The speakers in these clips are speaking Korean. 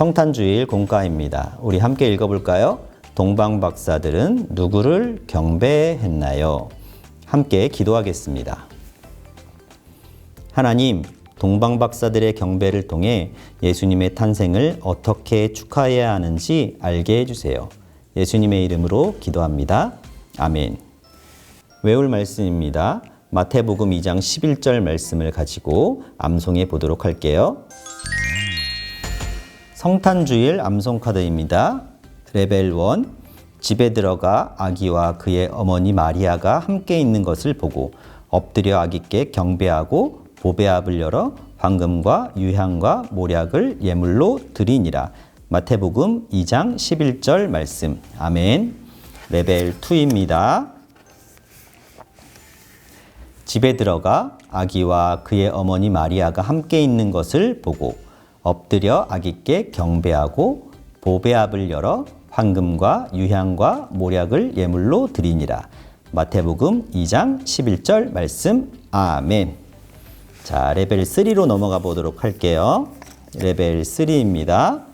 성탄주일 공과입니다. 우리 함께 읽어볼까요? 동방 박사들은 누구를 경배했나요? 함께 기도하겠습니다. 하나님, 동방 박사들의 경배를 통해 예수님의 탄생을 어떻게 축하해야 하는지 알게 해주세요. 예수님의 이름으로 기도합니다. 아멘. 외울 말씀입니다. 마태복음 2장 11절 말씀을 가지고 암송해 보도록 할게요. 성탄주일 암송 카드입니다. 레벨 1 집에 들어가 아기와 그의 어머니 마리아가 함께 있는 것을 보고 엎드려 아기께 경배하고 보배압을 열어 황금과 유향과 모략을 예물로 드리니라. 마태복음 2장 11절 말씀. 아멘. 레벨 2입니다. 집에 들어가 아기와 그의 어머니 마리아가 함께 있는 것을 보고 엎드려 아기께 경배하고 보배압을 열어 황금과 유향과 모략을 예물로 드리니라. 마태복음 2장 11절 말씀. 아멘. 자, 레벨 3로 넘어가 보도록 할게요. 레벨 3입니다.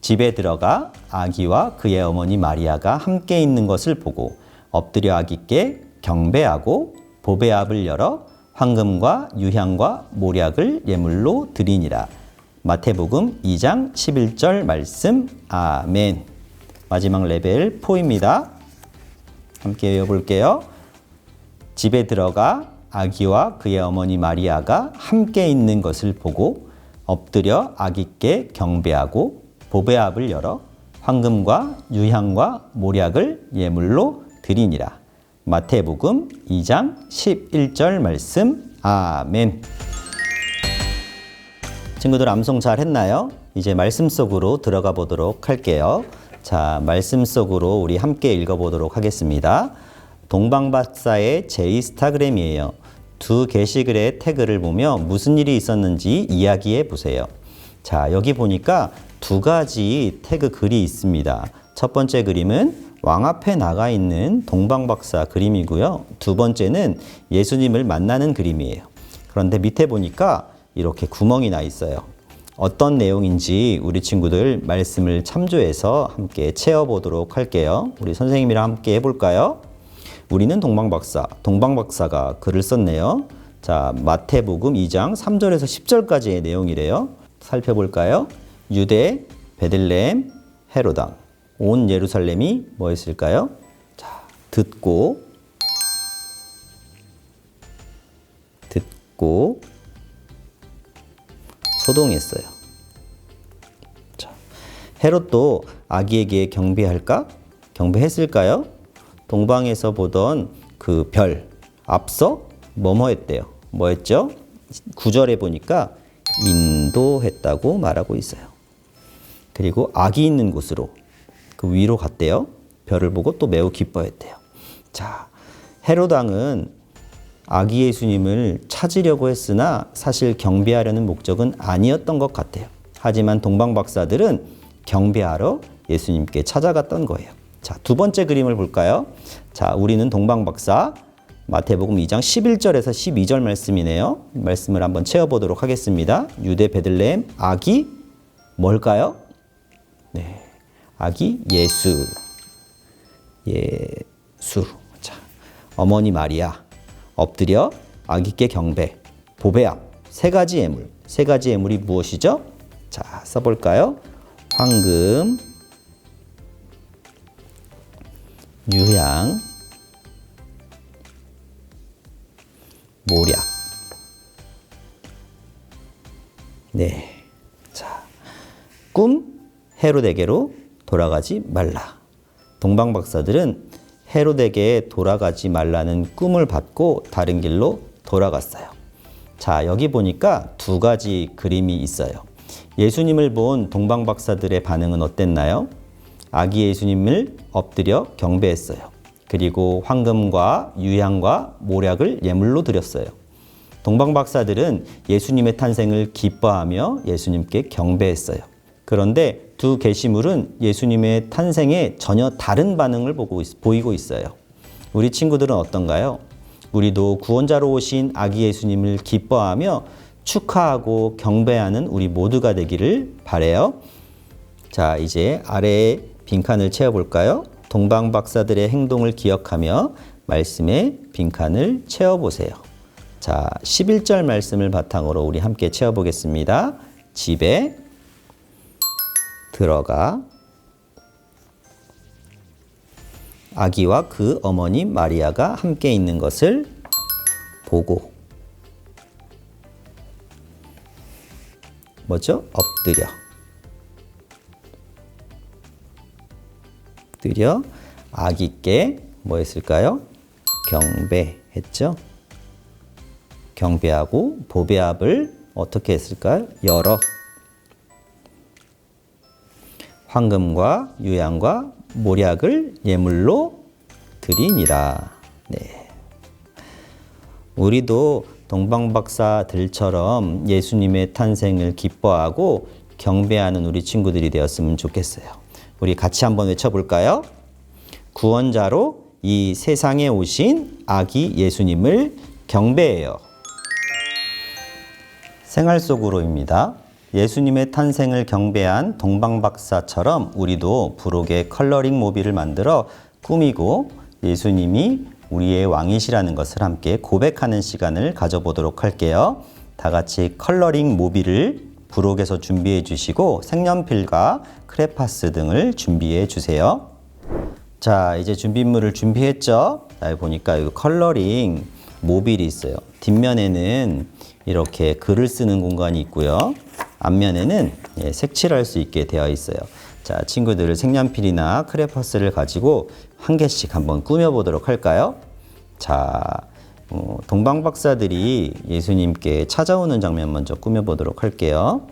집에 들어가 아기와 그의 어머니 마리아가 함께 있는 것을 보고 엎드려 아기께 경배하고 보배압을 열어 황금과 유향과 모략을 예물로 드리니라. 마태복음 2장 11절 말씀. 아멘. 마지막 레벨 4입니다. 함께 외워볼게요. 집에 들어가 아기와 그의 어머니 마리아가 함께 있는 것을 보고 엎드려 아기께 경배하고 보배압을 열어 황금과 유향과 모략을 예물로 드리니라. 마태복음 2장 11절 말씀. 아멘. 친구들 암송 잘 했나요? 이제 말씀 속으로 들어가 보도록 할게요. 자, 말씀 속으로 우리 함께 읽어 보도록 하겠습니다. 동방박사의 제이스타그램이에요. 두 게시글의 태그를 보며 무슨 일이 있었는지 이야기해 보세요. 자, 여기 보니까 두 가지 태그 글이 있습니다. 첫 번째 그림은 왕 앞에 나가 있는 동방박사 그림이고요. 두 번째는 예수님을 만나는 그림이에요. 그런데 밑에 보니까 이렇게 구멍이 나 있어요. 어떤 내용인지 우리 친구들 말씀을 참조해서 함께 채워보도록 할게요. 우리 선생님이랑 함께 해볼까요? 우리는 동방박사, 동방박사가 글을 썼네요. 자, 마태복음 2장 3절에서 10절까지의 내용이래요. 살펴볼까요? 유대, 베들레헴, 헤로당, 온 예루살렘이 뭐였을까요? 자, 듣고 듣고 소동했어요. 자, 헤롯도 아기에게 경배할까? 경배했을까요? 동방에서 보던 그 별 앞서 뭐뭐 했대요. 뭐 했죠? 구절에 보니까 인도했다고 말하고 있어요. 그리고 악이 있는 곳으로 그 위로 갔대요. 별을 보고 또 매우 기뻐했대요. 자, 헤로당은 아기 예수님을 찾으려고 했으나 사실 경배하려는 목적은 아니었던 것 같아요. 하지만 동방 박사들은 경배하러 예수님께 찾아갔던 거예요. 자, 두 번째 그림을 볼까요? 자, 우리는 동방 박사 마태복음 2장 11절에서 12절 말씀이네요. 말씀을 한번 채워 보도록 하겠습니다. 유대 베들레헴 아기 뭘까요? 네. 아기 예수. 예수. 자, 어머니 마리아 엎드려 아기께 경배, 보배압 세 가지 예물. 세 가지 예물이 무엇이죠? 자, 써볼까요? 황금, 유향, 모략. 네. 자, 꿈 헤로데게로 돌아가지 말라. 동방 박사들은 헤로데게에 돌아가지 말라는 꿈을 받고 다른 길로 돌아갔어요. 자, 여기 보니까 두 가지 그림이 있어요. 예수님을 본 동방 박사들의 반응은 어땠나요? 아기 예수님을 엎드려 경배했어요. 그리고 황금과 유향과 모략을 예물로 드렸어요. 동방 박사들은 예수님의 탄생을 기뻐하며 예수님께 경배했어요. 그런데 두 게시물은 예수님의 탄생에 전혀 다른 반응을 보고 있, 보이고 있어요. 우리 친구들은 어떤가요? 우리도 구원자로 오신 아기 예수님을 기뻐하며 축하하고 경배하는 우리 모두가 되기를 바래요. 자, 이제 아래에 빈칸을 채워 볼까요? 동방 박사들의 행동을 기억하며 말씀에 빈칸을 채워 보세요. 자, 11절 말씀을 바탕으로 우리 함께 채워 보겠습니다. 집에 들어가 아기와 그 어머니 마리아가 함께 있는 것을 보고 뭐죠? 엎드려 엎드려 아기께 뭐 했을까요? 경배했죠. 경배하고 보배압을 어떻게 했을까요? 열어 황금과 유양과 모략을 예물로 드리니라. 네. 우리도 동방박사들처럼 예수님의 탄생을 기뻐하고 경배하는 우리 친구들이 되었으면 좋겠어요. 우리 같이 한번 외쳐볼까요? 구원자로 이 세상에 오신 아기 예수님을 경배해요. 생활 속으로입니다. 예수님의 탄생을 경배한 동방박사처럼 우리도 부록의 컬러링 모비를 만들어 꾸미고 예수님이 우리의 왕이시라는 것을 함께 고백하는 시간을 가져보도록 할게요. 다 같이 컬러링 모비를 부록에서 준비해 주시고 색연필과 크레파스 등을 준비해 주세요. 자, 이제 준비물을 준비했죠? 자, 보니까 이 컬러링 모빌이 있어요. 뒷면에는 이렇게 글을 쓰는 공간이 있고요. 앞면에는 예, 색칠할 수 있게 되어 있어요. 자, 친구들 색연필이나 크레파스를 가지고 한 개씩 한번 꾸며보도록 할까요? 자, 어, 동방박사들이 예수님께 찾아오는 장면 먼저 꾸며보도록 할게요.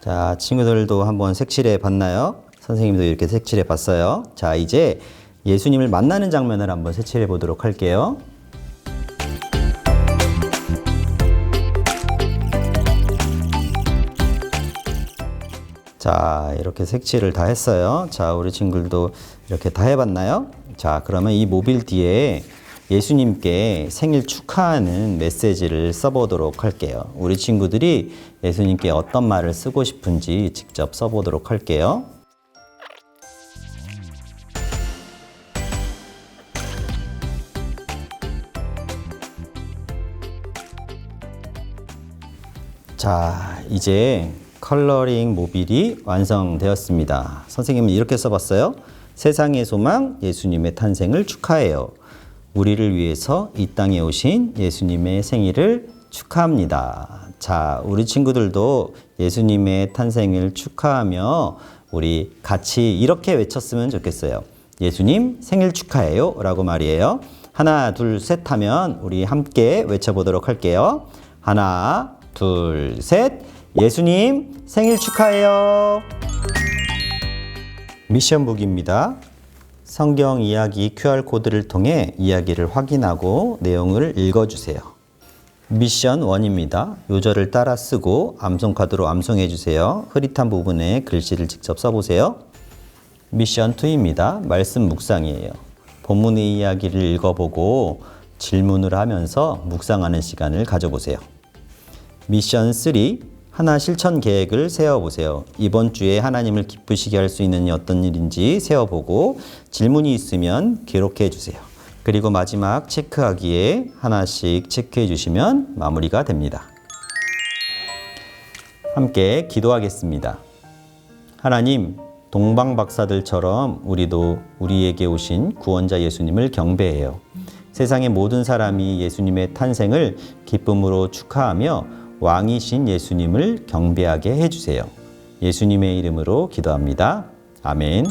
자, 친구들도 한번 색칠해 봤나요? 선생님도 이렇게 색칠해 봤어요. 자, 이제 예수님을 만나는 장면을 한번 색칠해 보도록 할게요. 자, 이렇게 색칠을 다 했어요. 자, 우리 친구들도 이렇게 다 해봤나요? 자, 그러면 이 모빌 뒤에 예수님께 생일 축하하는 메시지를 써보도록 할게요. 우리 친구들이 예수님께 어떤 말을 쓰고 싶은지 직접 써보도록 할게요. 자, 이제 컬러링 모빌이 완성되었습니다. 선생님은 이렇게 써봤어요. 세상의 소망 예수님의 탄생을 축하해요. 우리를 위해서 이 땅에 오신 예수님의 생일을 축하합니다. 자, 우리 친구들도 예수님의 탄생을 축하하며 우리 같이 이렇게 외쳤으면 좋겠어요. 예수님 생일 축하해요. 라고 말이에요. 하나, 둘, 셋 하면 우리 함께 외쳐보도록 할게요. 하나, 둘, 셋. 예수님 생일 축하해요. 미션북입니다. 성경 이야기 QR코드를 통해 이야기를 확인하고 내용을 읽어주세요. 미션 1입니다. 요절을 따라 쓰고 암송카드로 암송해 주세요. 흐릿한 부분에 글씨를 직접 써보세요. 미션 2입니다. 말씀 묵상이에요. 본문의 이야기를 읽어보고 질문을 하면서 묵상하는 시간을 가져보세요. 미션 3 하나 실천 계획을 세워보세요. 이번 주에 하나님을 기쁘시게 할 수 있는 어떤 일인지 세워보고 질문이 있으면 기록해 주세요. 그리고 마지막 체크하기에 하나씩 체크해 주시면 마무리가 됩니다. 함께 기도하겠습니다. 하나님, 동방 박사들처럼 우리도 우리에게 오신 구원자 예수님을 경배해요. 세상의 모든 사람이 예수님의 탄생을 기쁨으로 축하하며 왕이신 예수님을 경배하게 해주세요. 예수님의 이름으로 기도합니다. 아멘.